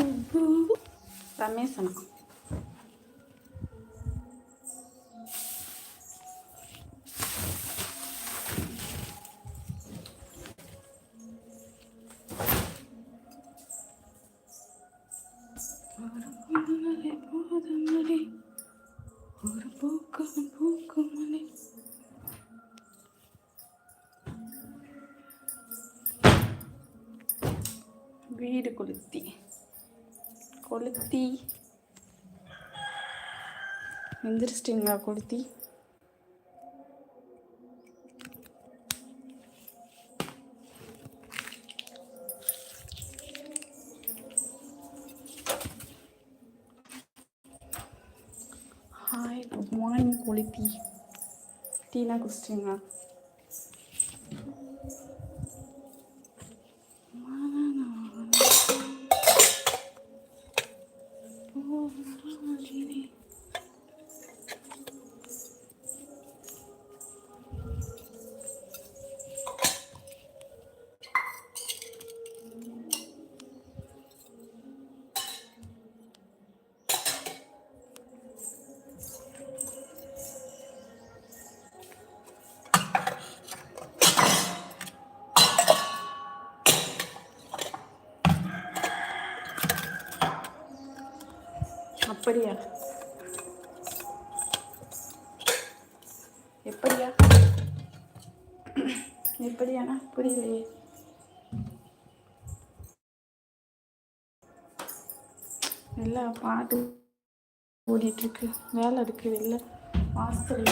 சுப்பு ரமேசனா ஒரு போதுமலை ஒரு பூக்கம் பூக்குமலை வீடு கொளுத்தி கொளுத்தி. எந்திரிச்சிட்டிங்களா கொளுத்தி? ஹாய் குட் மார்னிங் கொளுத்தி. டீனா குடிச்சிட்டிங்களா? எப்படியா? எப்படியா? எப்படியாண்ணா புரியலையே. நல்லா பாட்டு ஓடிட்டு இருக்கு வேலை இருக்கு வெளில. வாசல்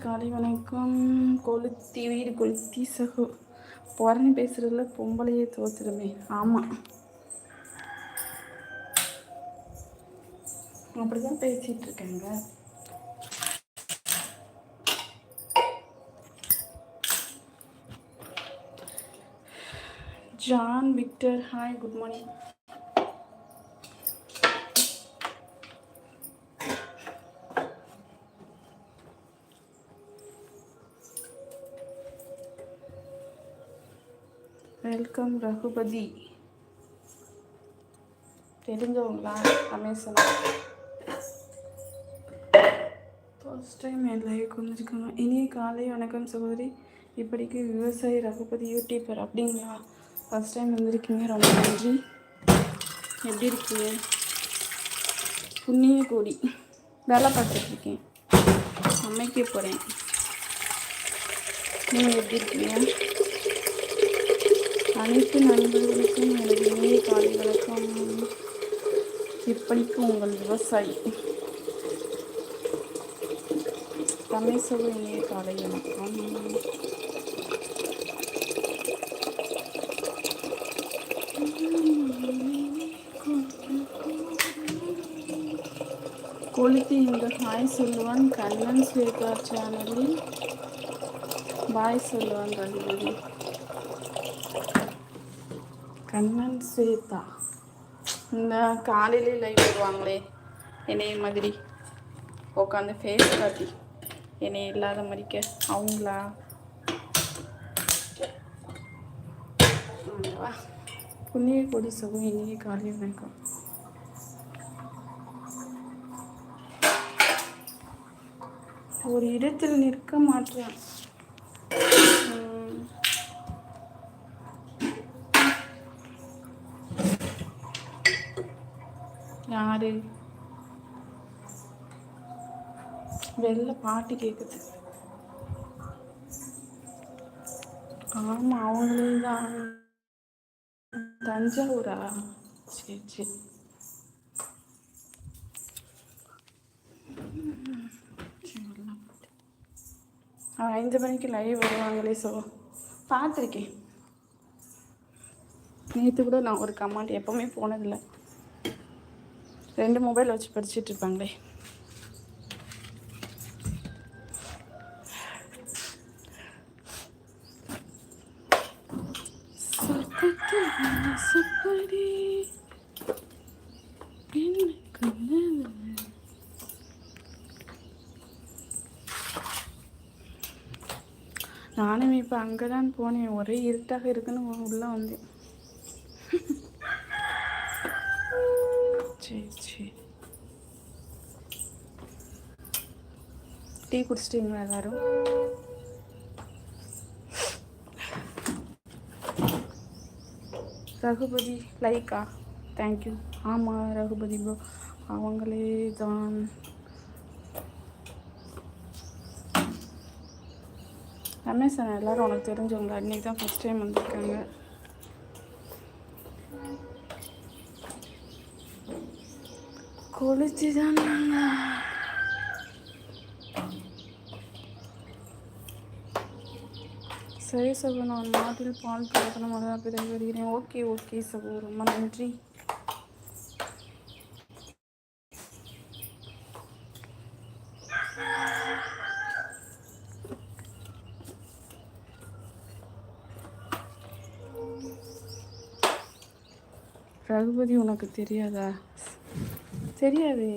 காலை வணக்கம். கொளுத்தி வீடு கொளுத்தி சகு. புறணி பேசுறதுல பொம்பளையே தோத்துருமே. ஆமாம் அப்படிதான் பேசிட்டு இருக்கேங்க. John Victor hi good morning. Welcome Raghupathi. தெரிஞ்சவங்களா அமேசான் ஃபர்ஸ்ட் டைம் என் லைவ் கொஞ்சிக்கோங்க இனிய காலை வணக்கம் சகோதரி. இப்படிக்கு விவசாயி ரகுபதி யூடியூபர் அப்படிங்களா? ஃபர்ஸ்ட் டைம் வந்திருக்கீங்க. ரொம்ப நன்றி. எப்படி இருக்கீங்க? புண்ணிய கோடி. வேலை பார்த்துட்ருக்கேன். சமைக்க போகிறேன் நீங்கள் எப்படி இருக்கீங்க? அனைத்து நண்பர்களுக்கும் எனது இணைய காலை வணக்கம். இப்படிக்கு உங்கள் விவசாயி. ரமேசவு இணைய காலை வணக்கம். கொளுத்தி இந்த ஹாய் சொல்லுவான். கண்ணன் ஸ்வேதா சேனலில் பாய் சொல்லுவான் ரெண்டு கண்ணன் ஸ்வேதா இந்த காலையிலே லைவ் வருவாங்களே என்னைய மாதிரி. உட்காந்து ஃபேஸ் காட்டி என்னை இல்லாத மாதிரிக்க அவங்களா? புண்ணிய கொடி சுகம் இனிய காலையில் வணக்கம். ஒரு இடத்தில் நிற்க மாட்டேன். யாரு வெளில பாட்டு கேட்குது ஆமா அவங்களும் தான். தஞ்சாவூரா? சரி சரி. அவன் ஐந்து மணிக்கு லைவ் வருவாங்களே ஸோ பார்த்துருக்கேன் நேற்று கூட நான் ஒரு கமாண்ட் எப்போவுமே போனதில்லை. ரெண்டு மொபைல் வச்சு படிச்சுட்டு இருப்பாங்களே நானும் இப்போ அங்கே தான் போனேன். ஒரே இருட்டாக இருக்குன்னு உள்ளே வந்தேன் சரி சரி டீ குடிச்சிட்டிங்களா எல்லாரும்? ரகுபதி லைக்கா தேங்க்யூ ஆமாம் ரகுபதி ப்ரோ அவங்களே தான். ரமேஷ் சார் எல்லாரும் உனக்கு தெரிஞ்சவங்க அன்றைக்கி தான் ஃபஸ்ட் டைம் வந்திருக்காங்க. குளிச்சு தான் சரி சகோ நான் மாட்டில் பால் கலக்கணும் தான் பிறகு வருகிறேன். ஓகே ஓகே சகோ ரொம்ப நன்றி. ரகுபதி உனக்கு தெரியாதா? தெரியாது.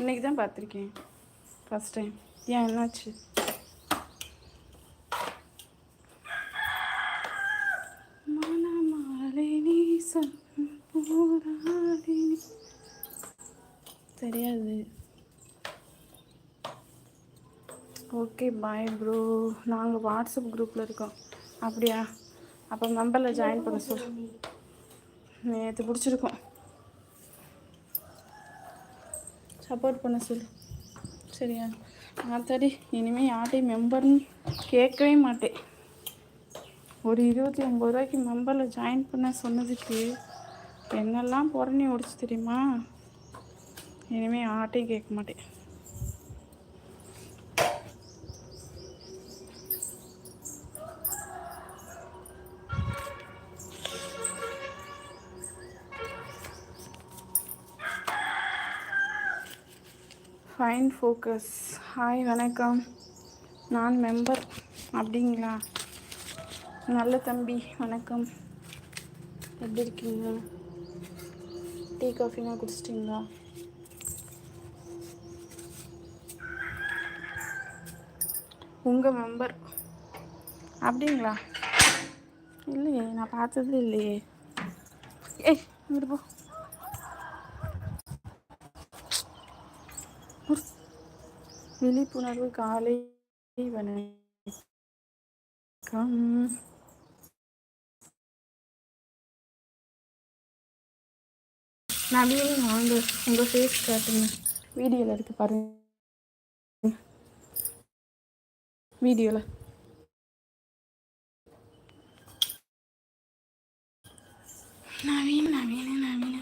இன்னைக்கு தான் பார்த்துருக்கேன். ஃபஸ்ட் டைம் ஏன் என்னாச்சு? பாய் ப்ரோ நாங்கள் வாட்ஸ்அப் குரூப்பில் இருக்கோம். அப்படியா? அப்போ மெம்பரில் ஜாயின் பண்ண சொல் நேற்று பிடிச்சிருக்கோம். சப்போர்ட் பண்ண சொல்லு. சரியா? ஆத்தாடி இனிமேல் யார்ட்டையும் மெம்பர்னு கேட்கவே மாட்டேன். ஒரு இருபத்தி ஒம்பது ரூபாய்க்கு மெம்பரில் ஜாயின் பண்ண சொன்னதுக்கு என்னெல்லாம் புறணி ஓடிச்சு தெரியுமா? இனிமேல் ஆட்டையும் கேட்க மாட்டேன். ஃபோக்கஸ் ஹாய் வணக்கம். நான் மெம்பர் அப்படிங்களா? நல்ல தம்பி வணக்கம். எப்படி இருக்கீங்க? டீ காஃபிலாம் குடிச்சிட்டிங்களா? உங்கள் மெம்பர் அப்படிங்களா? இல்லையே நான் பார்த்தது இல்லையே. ஏய் இங்கிட்டு போ. விழிப்புணர்வு காலை வணக்கம். நவீன் வாங்க உங்கள் ஃபேஸ் காட்டுங்க. வீடியோவில் இருக்கு பாருங்க. வீடியோவில் நவீன் நவீன நவீன.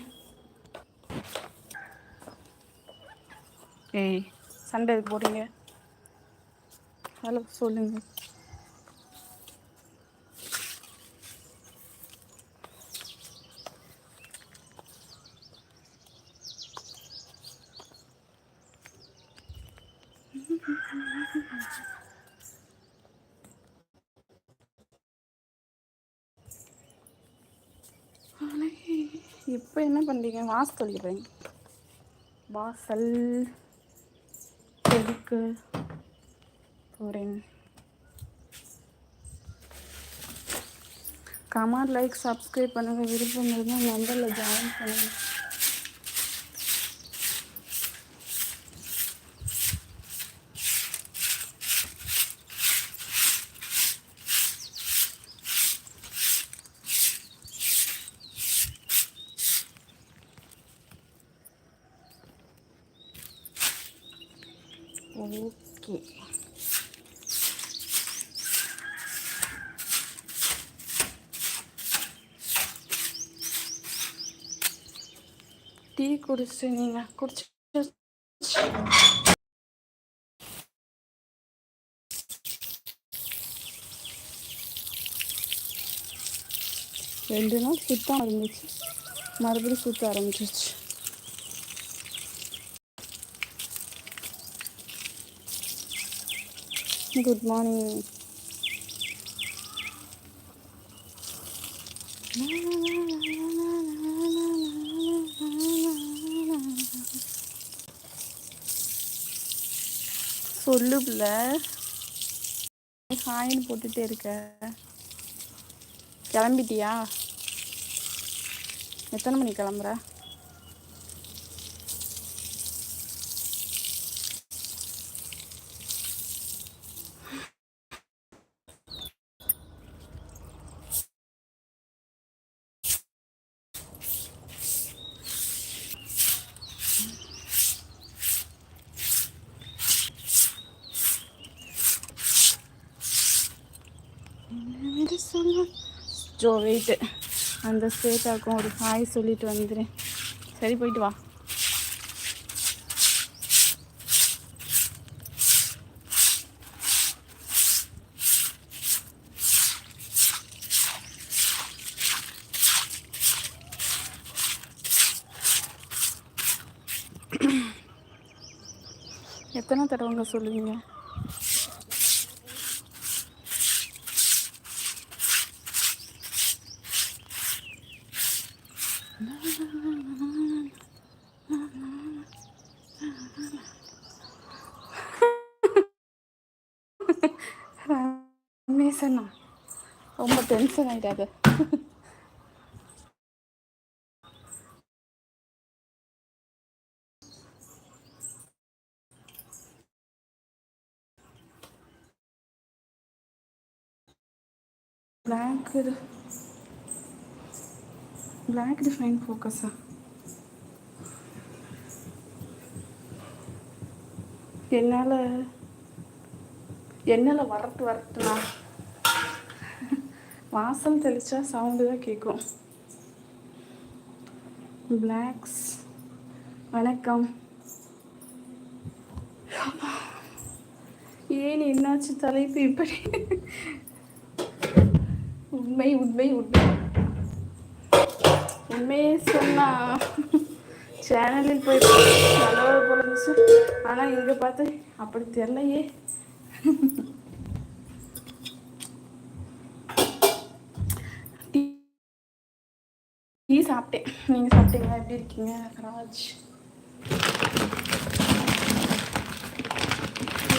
ஏய். சண்டை எதுக்கு போடுறீங்க? ஹலோ சொல்லுங்க. இப்போ என்ன பண்ணுறீங்க வாசல் தொழிக்கிறேன் வாசல். எதுக்கு போகிறேன் கமெண்ட் லைக் சப்ஸ்கிரைப் பண்ணுங்கள் விருப்பம் இருந்தால் நம்பரில் ஜாயின் பண்ணுங்கள் ஓகே டீ குடிச்சிட்டு நீங்கள் குடிச்சு ரெண்டு நாள் சுத்தம் இருந்துச்சு மறுபடியும் சுத்த ஆரம்பிச்சிருச்சு குட் மார்னிங் சொல்லு பிள்ளை ஹாய்னு போட்டுட்டே இருக்க. கிளம்பிட்டியா? எத்தனை மணிக்கு கிளம்புற? ஜோ வெயிட்டு அந்த ஸ்வேதாக்கும் ஒரு ஹாய் சொல்லிட்டு வந்துடுறேன் சரி போயிட்டு வா. எத்தனை தடவைங்க சொல்லுவீங்க? டென்ஷனா ரொம்ப டென்ஷன் ஆயிடாது. பிளாக் பிளாக் டிஃபைன் ஃபோக்கஸா என்னால் என்னால வரட்டு வரட்டுனா வாசல் தெளித்தா சவுண்டு தான் கேட்கும் பிளாக்ஸ் வணக்கம். ஏன் என்னாச்சு தலைப்பு இப்படி? உண்மை உண்மை உண்மை. உண்மையே சொன்னா சேனலில் போய் நல்லா போல இருந்துச்சு. ஆனால் இங்கே பார்த்து அப்படி தெரிலையே டீ சாப்பிட்டேன் நீங்கள் சாப்பிட்டீங்களா? எப்படி இருக்கீங்க? ராஜ்.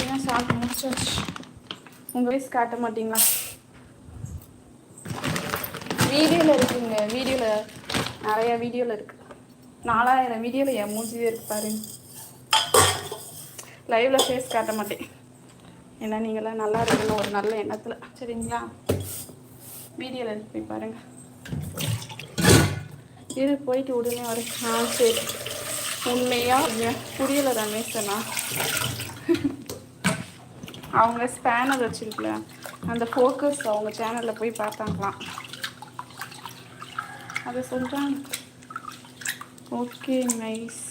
ஏன் சாப்பிட்டு முடிச்சாச்சு. உங்கள் வயசு காட்ட மாட்டீங்களா? வீடியோவில் இருக்குங்க. வீடியோவில் நிறைய வீடியோவில் இருக்கு. நாலாயிரம் வீடியோவில் என் மூஞ்சியே இருக்கு பாருங்க. லைவில் ஃபேஸ் காட்ட மாட்டேன். ஏன்னா நீங்களாம் நல்லா இருக்கணும். ஒரு நல்ல எண்ணத்தில். சரிங்களா? வீடியோவில் போய் பாருங்கள் இது போயிட்டு உடனே வர ஆ சரி உண்மையாக புரியலை ரமேஷனா அவங்க ஸ்பேனர் வச்சிருக்கல அந்த ஃபோக்கஸ் அவங்க சேனலில் போய் பார்த்தாங்களாம். அதை சொல்கிறாங்க ஓகே நைஸ்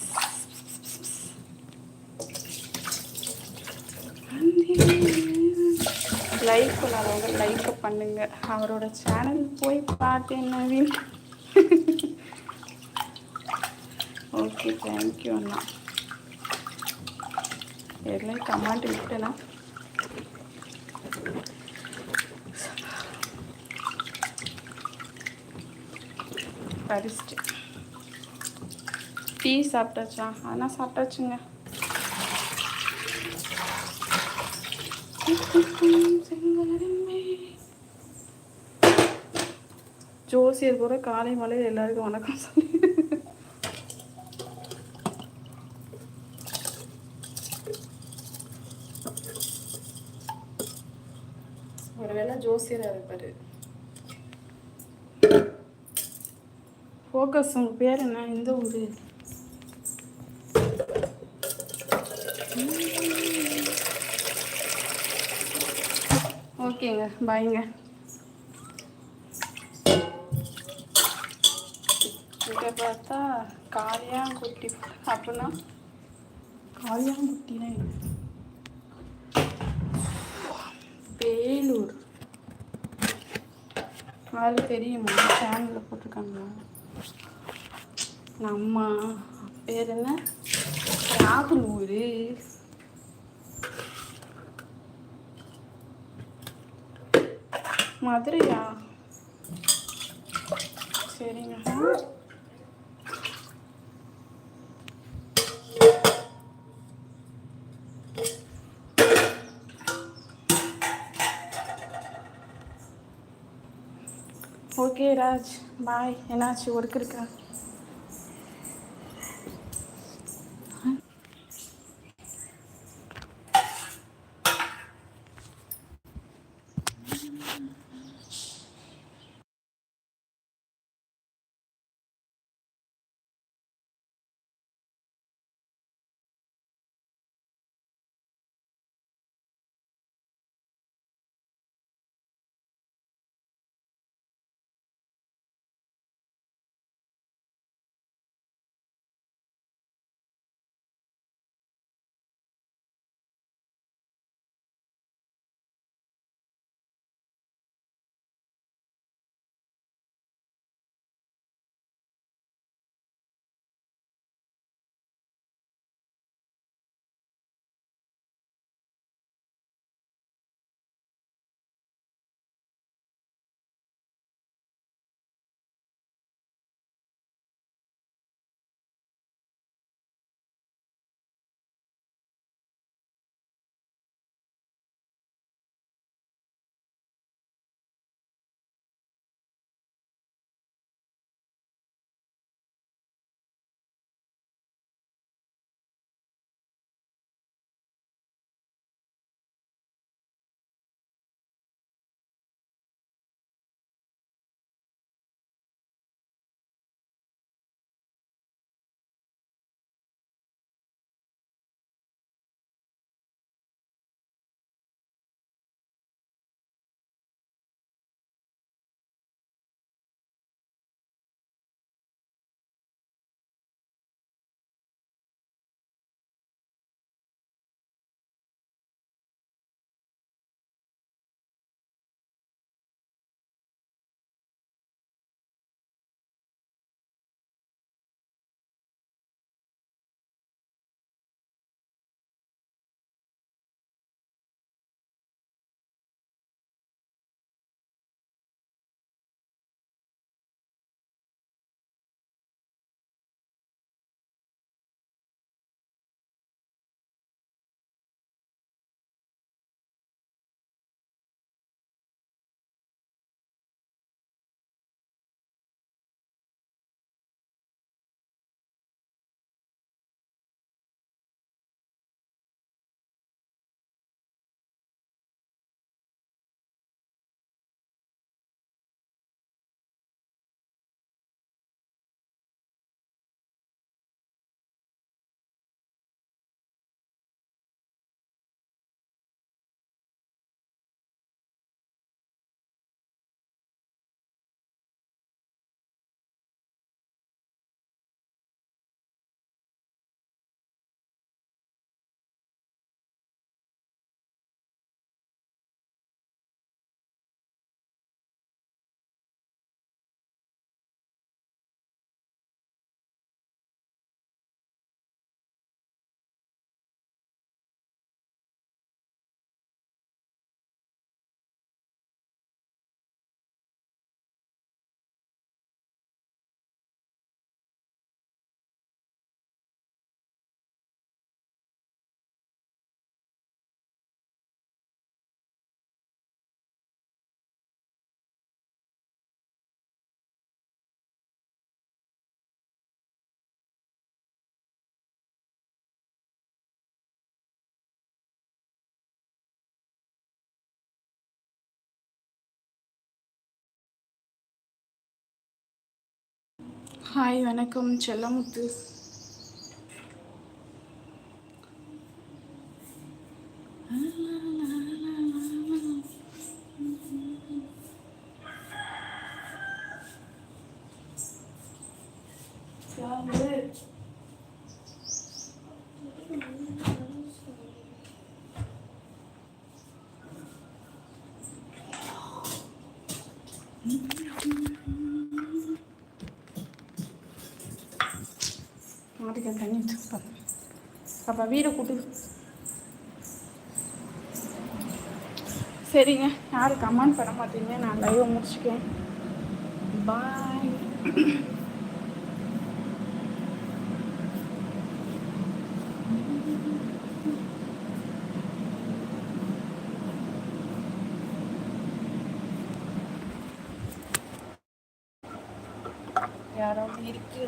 லைக் பண்ணாதவங்க லைக் பண்ணுங்க. அவரோட சேனல் போய் பார்த்தேன் நவீன். ஓகே தேங்க்யூ அண்ணா. எல்லாம் கமெண்ட் விட்டலாம் படிச்சுட்டு டீ சாப்பிட்டாச்சா? ஆனால் சாப்பிட்டாச்சுங்க. ஜோசியர் கூட காலை மலையில் எல்லாருக்கும் வணக்கம் சொல்லி ஒருவேளை ஜோசியர் இருப்பாரு. ஃபோக்கஸ் உங்கள் பேர் என்ன? எந்த ஊர்? ஓகேங்க பாய்ங்க இங்கே. பார்த்தா காளியாங்குட்டி அப்படின்னா காளியாங்குட்டினா என்ன? வேலூர். அது தெரியுமா? சேனலில் போட்டிருக்காங்களா நம்ம பேர் என்ன? ராகுலூர். மதுரையா? சரிங்க. Okay Raj bye. என்னாச்சு ஒர்க் இருக்கா? ஹாய் வணக்கம். செல்லமுத்து. வீடு கூட்டு. சரிங்க. யாரும் கமெண்ட் பண்ண மாட்டீங்க? நான் லைவை முடிச்சுக்கேன் பாய் யாராவது இருக்கு?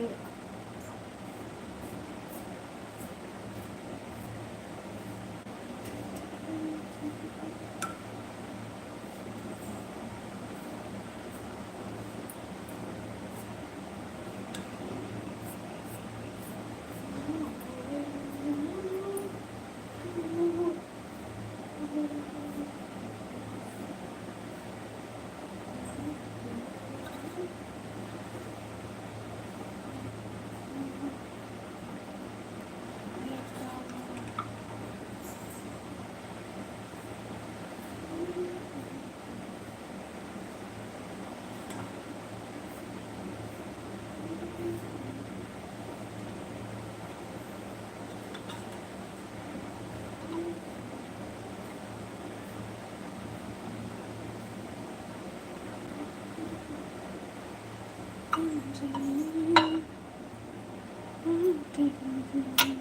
Mm-hmm.